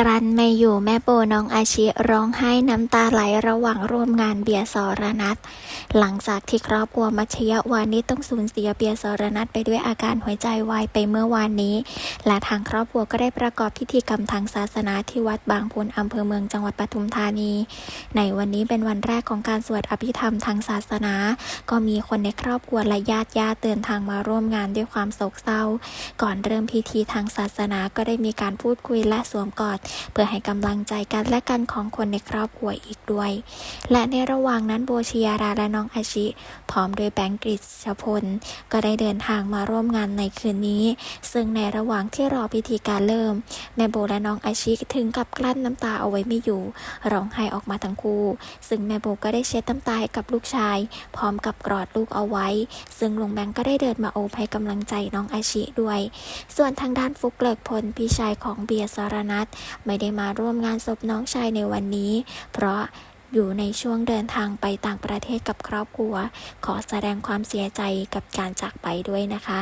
กรันไม่อยู่แม่โบน้องอาชิร้องไห้น้ำตาไหลระหว่างร่วมงานเบียร์สรนัทหลังจากที่ครอบครัวมัชยวานิชต้องสูญเสียเบียร์สรนัทไปด้วยอาการหัวใจวายไปเมื่อวานนี้ และทางครอบครัวก็ได้ประกอบพิธีกรรมทางศาสนาที่วัดบางพุนอำเภอเมืองจังหวัดปทุมธานี ในวันนี้เป็นวันแรกของการสวดอภิธรรมทางศาสนา ก็มีคนในครอบครัวและญาติญาติเดินทางมาร่วมงานด้วยความโศกเศร้า ก่อนเริ่มพิธีทางศาสนาก็ได้มีการพูดคุยและสวมกอดเพื่อให้กำลังใจกันและกันของคนในครอบครัวอีกด้วย และในระหว่างนั้นโบชิยาราและน้องอาชิ พร้อมด้วยแบงก์กฤษพล ก็ได้เดินทางมาร่วมงานในคืนนี้ ซึ่งในระหว่างที่รอพิธีการเริ่ม แม่โบและน้องอาชิถึงกับกลั้นน้ำตาเอาไว้ไม่อยู่ ร้องไห้ออกมาทั้งคู่ ซึ่งแม่โบก็ได้เช็ดน้ำตาให้กับลูกชาย พร้อมกับกอดลูกเอาไว้ ซึ่งลุงแบงก์ก็ได้เดินมาโอบให้กำลังใจน้องอาชิด้วย ส่วนทางด้านฟุกเลิกพลพี่ชายของเบียร์สรนัทไม่ได้มาร่วมงานศพน้องชายในวันนี้ เพราะอยู่ในช่วงเดินทางไปต่างประเทศกับครอบครัว ขอแสดงความเสียใจกับการจากไปด้วยนะคะ